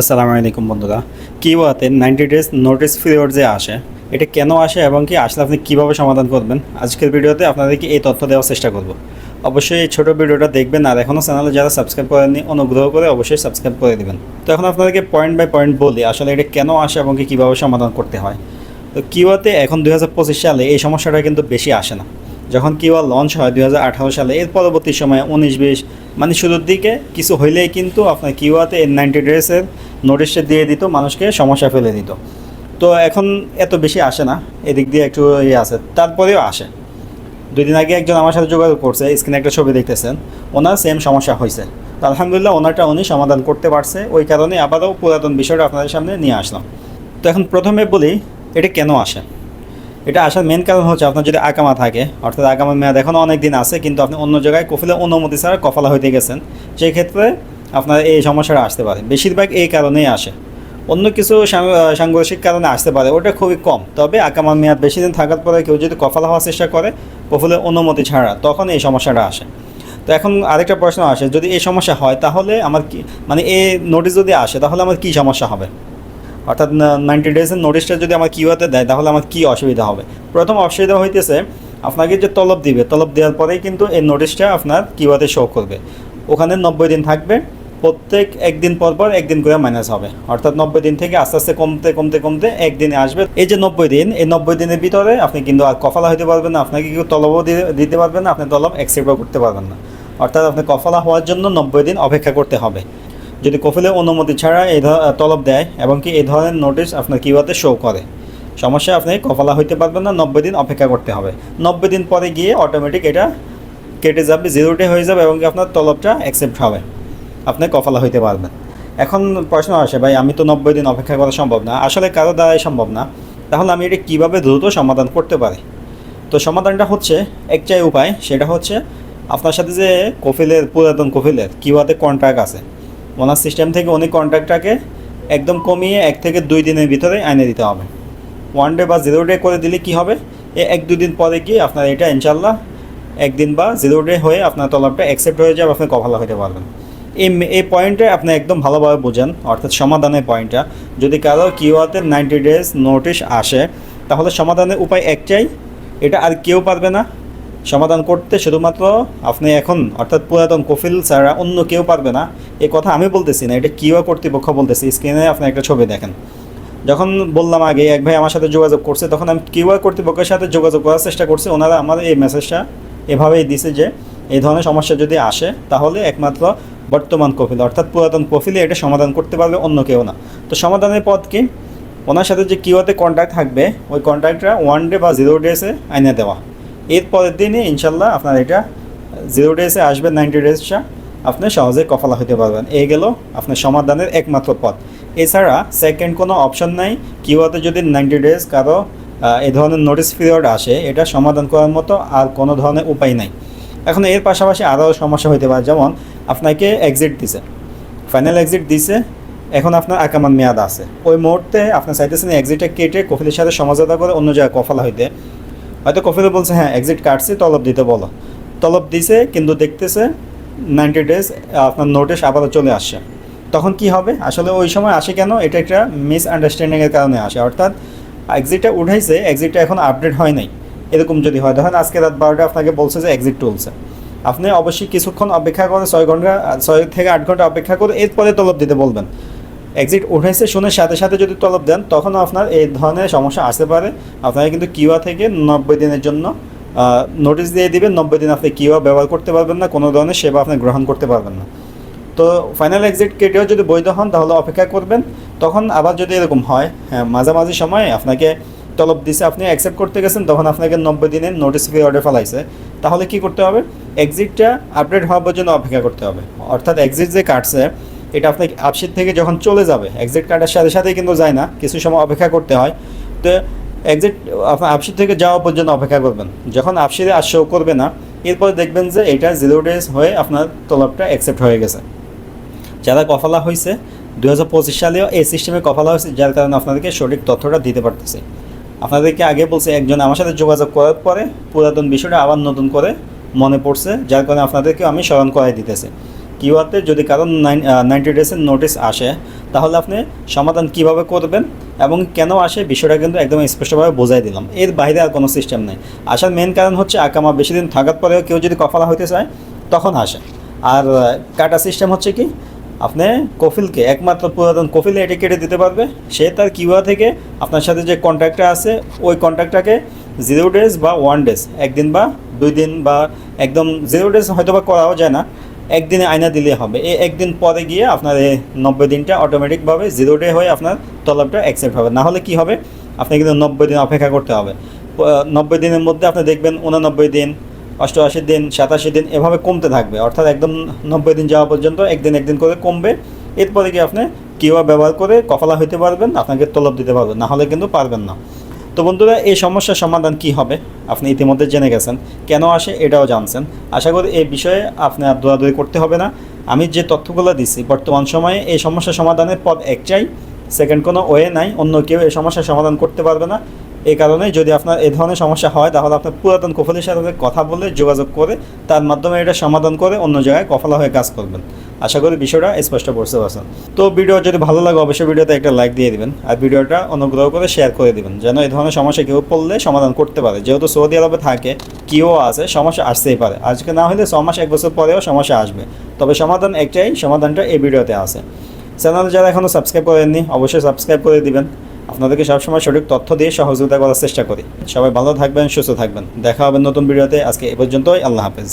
আসসালামু আলাইকুম বন্ধুরা। কিওয়াতে নাইনটি ডেজ নোটিস পিরিয়ড যে আসে, এটা কেন আসে এবং কি আসলে আপনি কীভাবে সমাধান করবেন, আজকের ভিডিওতে আপনাদেরকে এই তথ্য দেওয়ার চেষ্টা করব। অবশ্যই এই ছোটো ভিডিওটা দেখবেন আর এখনও চ্যানেলে যারা সাবস্ক্রাইব করেননি, অনুগ্রহ করে অবশ্যই সাবস্ক্রাইব করে দেবেন। তো এখন আপনাদেরকে পয়েন্ট বাই পয়েন্ট বলি, আসলে এটা কেন আসে এবং কি কীভাবে সমাধান করতে হয়। তো কিওয়াতে এখন দু হাজার পঁচিশ সালে এই সমস্যাটা কিন্তু বেশি আসে না। যখন কিওয়া লঞ্চ হয় দুই হাজার আঠারো সালে, এর পরবর্তী সময়ে উনিশ, বিশ মানে শুরুর দিকে কিছু হইলেই কিন্তু আপনার কিওয়াতে নাইনটি ড্রেসের নোটিশটা দিয়ে দিত, মানুষকে সমস্যা ফেলে দিত। তো এখন এত বেশি আসে না, এদিক দিয়ে একটু ইয়ে আছে। তারপরেও আসে। দুই দিন আগে একজন আমার সাথে যোগাযোগ করছে স্ক্রিনে একটা ছবি দেখতেছেন। ওনার সেম সমস্যা হয়েছে। তো আলহামদুলিল্লাহ ওনারটা উনি সমাধান করতে পারছে। ওই কারণে আবারও পুরাতন বিষয়টা আপনাদের সামনে নিয়ে আসলাম। তো এখন প্রথমে বলি, এটা কেন আসে? এটা আসার মেন কারণ হচ্ছে আপনার যদি আকামা থাকে, অর্থাৎ আকামার মেয়াদ এখনও অনেক দিন আছে, কিন্তু আপনি অন্য জায়গায় কফিলের অনুমতি ছাড়া কফালা হইতে গেছেন, সেই ক্ষেত্রে আপনার এই সমস্যাটা আসতে পারে। বেশিরভাগ এই কারণেই আসে। অন্য কিছু সাংঘর্ষিক কারণে আসতে পারে, ওটা খুবই কম। তবে আকামার মেয়াদ বেশি দিন থাকার পরে কেউ যদি কফালা হওয়ার চেষ্টা করে কফিলের অনুমতি ছাড়া, তখন এই সমস্যাটা আসে। তো এখন আরেকটা প্রশ্ন আসে, যদি এই সমস্যা হয়, তাহলে আমার কি মানে এই নোটিশ যদি আসে, তাহলে আমার কী সমস্যা হবে? অর্থাৎ নাইনটি ডেজের নোটিশটা যদি আমার কিওয়াতে দেয়, তাহলে আমার কী অসুবিধা হবে? প্রথম অসুবিধা হইতেছে, আপনাকে যে তলব দিবে, তলব দেওয়ার পরেই কিন্তু এই নোটিশটা আপনার কিওয়াতে শো করবে। ওখানে নব্বই দিন থাকবে প্রত্যেক একদিন পর পর একদিন করে মাইনাস হবে। অর্থাৎ নব্বই দিন থেকে আস্তে আস্তে কমতে কমতে কমতে একদিনে আসবে। এই যে নব্বই দিন, এই নব্বই দিনের ভিতরে আপনি কিন্তু আর কফালা হইতে পারবেন না, আপনাকে কেউ তলবও দিতে পারবেন না, আপনি তলব অ্যাকসেপ্টও করতে পারবেন না। অর্থাৎ আপনি কফালা হওয়ার জন্য নব্বই দিন অপেক্ষা করতে হবে। যদি কফিলের অনুমতি ছাড়া এই তলব দেয়, এবং কি এই ধরনের নোটিশ আপনার কিওয়াতে শো করে, সমস্যা আপনি কফালা হইতে পারবেন না, নব্বই দিন অপেক্ষা করতে হবে। নব্বই দিন পরে গিয়ে অটোমেটিক এটা কেটে যাবে জিরোটে হয়ে যাবে, এবং আপনার তলবটা অ্যাকসেপ্ট হবে। আপনি কফালা হইতে পারবেন এখন প্রশ্ন আসে, ভাই, আমি তো নব্বই দিন অপেক্ষা করা সম্ভব না। আসলে কারও দ্বারাই সম্ভব না। তাহলে আমি এটা কীভাবে দ্রুত সমাধান করতে পারি? তো সমাধানটা হচ্ছে একটাই উপায়, সেটা হচ্ছে আপনার সাথে যে কফিলের, পুরাতন কফিলের কিওয়াতে কন্ট্রাক্ট আছে। ওনার সিস্টেম থেকে উনি কন্ট্রাক্টটাকে একদম কমিয়ে এক থেকে দুই দিনের ভিতরে আইনে দিতে হবে। ওয়ান ডে বা জিরো ডে করে দিলে কি হবে? এ এক দুই দিন পরে গিয়ে আপনার এটা ইনশাল্লাহ একদিন বা জিরো ডে হয়ে আপনার তলবটা অ্যাকসেপ্ট হয়ে যাবে, আপনি কফালা হতে পারবেন। এই এই পয়েন্টটা আপনি একদম ভালোভাবে বোঝেন, অর্থাৎ সমাধানের পয়েন্টটা যদি কারও কিওয়াতে নাইনটি ডেজ নোটিশ আসে, তাহলে সমাধানের উপায় একটাই, এটা আর কেউ পারবে না। সমাধান করতে শুধুমাত্র আপনি এখন, অর্থাৎ পুরাতন কফিল ছাড়া অন্য কেউ পারবে না। এই কথা আমি বলতেছি না, এটা কিওয়া কর্তৃপক্ষ বলতেছি, স্ক্রিনে আপনি একটা ছবি দেখেন। যখন বললাম আগে, এক ভাই আমার সাথে যোগাযোগ করছে, তখন আমি কিউআর কর্তৃপক্ষের সাথে যোগাযোগ করার চেষ্টা করছি, ওনারা আমার এই মেসেজটা এভাবেই দিছে যে, এই ধরনের সমস্যা যদি আসে, তাহলে একমাত্র বর্তমান কফিল অর্থাৎ পুরাতন কফিলে এটা সমাধান করতে পারবে অন্য কেউ না। তো সমাধানের পথ কি? ওনার সাথে যে কিওয়াতে কন্ট্যাক্ট থাকবে, ওই কন্ট্যাক্টটা ওয়ান ডে বা জিরো ডেসে আইনে দেওয়া। এর পরের দিনই ইনশাল্লাহ আপনার এটা জিরো ডেসে আসবে নাইনটি ডেজটা আপনি সহজে কফালা হতে পারবেন। এই গেল আপনার সমাধানের একমাত্র পথ। এছাড়া সেকেন্ড কোনো অপশন নাই কিওয়াতে যদি নাইনটি ডেজ কারও এ ধরনের নোটিস পিরিয়ড আসে, এটা সমাধান করার মতো আর কোনো ধরনের উপায় নাই। এখন এর পাশাপাশি আরও সমস্যা হইতে পারে। যেমন আপনাকে এক্সিট দিছে। ফাইনাল এক্সিট দিছে, এখন আপনার আকামান মেয়াদ আছে। ওই মুহূর্তে আপনার চাইতেছেন এক্সিটটা কেটে কফিলের সাথে সমঝোতা করে অন্য জায়গায় কফালা হইতে। হয়তো কফিলে বলছে হ্যাঁ এক্সিট কাটছি, তলব দিতে বলো। তলব দিছে, কিন্তু দেখতেছে নাইনটি ডেজ আপনার নোটিশ আবারও চলে আসছে। তখন কি হবে? আসলে ওই সময় আসে কেন? এটা একটা মিস আন্ডারস্ট্যান্ডিংয়ের কারণে আসে। অর্থাৎ এক্সিটটা উঠাইছে এক্সিটটা এখন আপডেট হয় নাই। এরকম যদি হয়। ধরেন আজকে রাত বারোটা আপনাকে বলছে যে এক্সিট তুলছে। আপনি অবশ্যই কিছুক্ষণ অপেক্ষা করে ছয় ঘণ্টা, ছয় থেকে আট ঘণ্টা অপেক্ষা করে এরপরে তলব দিতে বলবেন। এক্সিট উঠেছে শুনে সাথে সাথে যদি তলব দেন, তখনও আপনার এই ধরনের সমস্যা আসতে পারে। আপনাকে কিন্তু কিওয়া থেকে নব্বই দিনের জন্য নোটিশ দিয়ে দিবেন। নব্বই দিন আপনি কিওয়া ব্যবহার করতে পারবেন না, কোনো ধরনের সেবা আপনি গ্রহণ করতে পারবেন না। তো ফাইনাল এক্সিট কেটেও যদি বৈধ হন, তাহলে অপেক্ষা করবেন। তখন আবার যদি এরকম হয় হ্যাঁ মাঝামাঝি সময়ে আপনাকে তলব দিছে, আপনি অ্যাকসেপ্ট করতে গেছেন, তখন আপনাকে নব্বই দিনের নোটিস পিরিয়ডে ফেলাইছে। তাহলে কি করতে হবে? এক্সিটটা আপডেট হওয়ার জন্য অপেক্ষা করতে হবে। অর্থাৎ এক্সিট যে কাটছে, এটা আপনাকে আপশিট থেকে যখন চলে যাবে এক্সিট কাটার সাথে সাথেই কিন্তু যায় না, কিছু সময় অপেক্ষা করতে হয়। তো এক্সিট আপনার আপশিট থেকে যাওয়া পর্যন্ত অপেক্ষা করবেন। যখন আপশিটে আর শো করবে না, এরপর দেখবেন যে এটা জিরো ডেজ হয়ে আপনার তলবটা অ্যাকসেপ্ট হয়ে গেছে। যারা কফালা হয়েছে দু হাজার পঁচিশ সালেও এই সিস্টেমে কফালা হয়েছে যার কারণে আপনাদেরকে সঠিক তথ্যটা দিতে পারতেছে। আপনাদেরকে আগে বলছে, একজন আমার সাথে যোগাযোগ করার পরে পুরাতন বিষয়টা আবার নতুন করে মনে পড়ছে, যার কারণে আপনাদেরকে আমি স্মরণ করাই দিতেছি। কিউআতে যদি কারণ নাইনটি ডেজের নোটিস আসে, তাহলে আপনি সমাধান কীভাবে করবেন এবং কেন আসে বিষয়টা কিন্তু একদম স্পষ্টভাবে বোঝাই দিলাম। এর বাইরে আর কোনো সিস্টেম নেই। আসার মেন কারণ হচ্ছে, আকামা বেশি দিন থাকার পরেও কেউ যদি কফালা হইতে চায়, তখন আসে। আর কাটা সিস্টেম হচ্ছে কি আপনি কফিলকে একমাত্র পুরাতন কফিলে এটি কেটে দিতে পারবে। সে তার কিউআ থেকে আপনার সাথে যে কন্ট্যাক্টটা আছে, ওই কন্ট্যাক্টটাকে জিরো ডেজ বা ওয়ান ডেজ একদিন বা দুই দিন বা একদম জিরো ডেজ হয়তো বা করাও যায় না, একদিনে আয়না দিলে হবে। এই একদিন পরে গিয়ে আপনার এই নব্বই দিনটা অটোমেটিকভাবে জিরো ডে হয়ে আপনার তলবটা অ্যাকসেপ্ট হবে। না হলে কি হবে? আপনি কিন্তু নব্বই দিন অপেক্ষা করতে হবে। নব্বই দিনের মধ্যে আপনি দেখবেন উনানব্বই দিন অষ্টআশি দিন, সাতাশি দিন এভাবে কমতে থাকবে। অর্থাৎ একদম নব্বই দিন যাওয়া পর্যন্ত একদিন একদিন করে কমবে। এরপরে কি আপনি কিউআ ব্যবহার করে কফলা হইতে পারবেন, আপনাকে তলব দিতে পারবেন না হলে কিন্তু পারবেন না। তো বন্ধুরা, এই সমস্যার সমাধান কি হবে? আপনি ইতিমধ্যে জেনে গেছেন। কেন আসে এটাও জানছেন। আশা করি এই বিষয়ে আপনি আর দৌড়াদৌড়ি করতে হবে না। আমি যে তথ্যগুলো দিচ্ছি বর্তমান সময়ে এই সমস্যার সমাধানের পথ একটাই। সেকেন্ড কোনো ওয়ে নাই, অন্য কেউ এই সমস্যার সমাধান করতে পারবে না। এই কারণে যদি আপনার এই ধরনের সমস্যা হয়, তাহলে আপনার পুরাতন কফলের সাথে কথা বলে যোগাযোগ করে তার মাধ্যমে এটা সমাধান করে অন্য জায়গায় কফলা হয়ে কাজ করবেন। আশা করি বিষয়টা স্পষ্ট বুঝতে পারছেন। তো ভিডিও যদি ভালো লাগে, অবশ্যই ভিডিওতে একটা লাইক দিয়ে দিবেন আর ভিডিওটা অনুগ্রহ করে শেয়ার করে দিবেন, যেন এই ধরনের সমস্যা কেউ পড়লে সমাধান করতে পারে। যেহেতু সৌদি আরবে থাকে কেউ আছে, সমস্যা আসতেই পারে। আজকে না হলে ছ মাস, এক বছর পরেও সমস্যা আসবে। তবে সমাধান একটাই, সমাধানটা এই ভিডিওতে আছে। চ্যানেল যারা এখনও সাবস্ক্রাইব করেননি, অবশ্যই সাবস্ক্রাইব করে দিবেন। আপনাদেরকে সবসময় সঠিক তথ্য দিয়ে সহযোগিতা করার চেষ্টা করি। সবাই ভালো থাকবেন, সুস্থ থাকবেন। দেখা হবে নতুন ভিডিওতে। আজকে এ পর্যন্তই। আল্লাহ হাফেজ।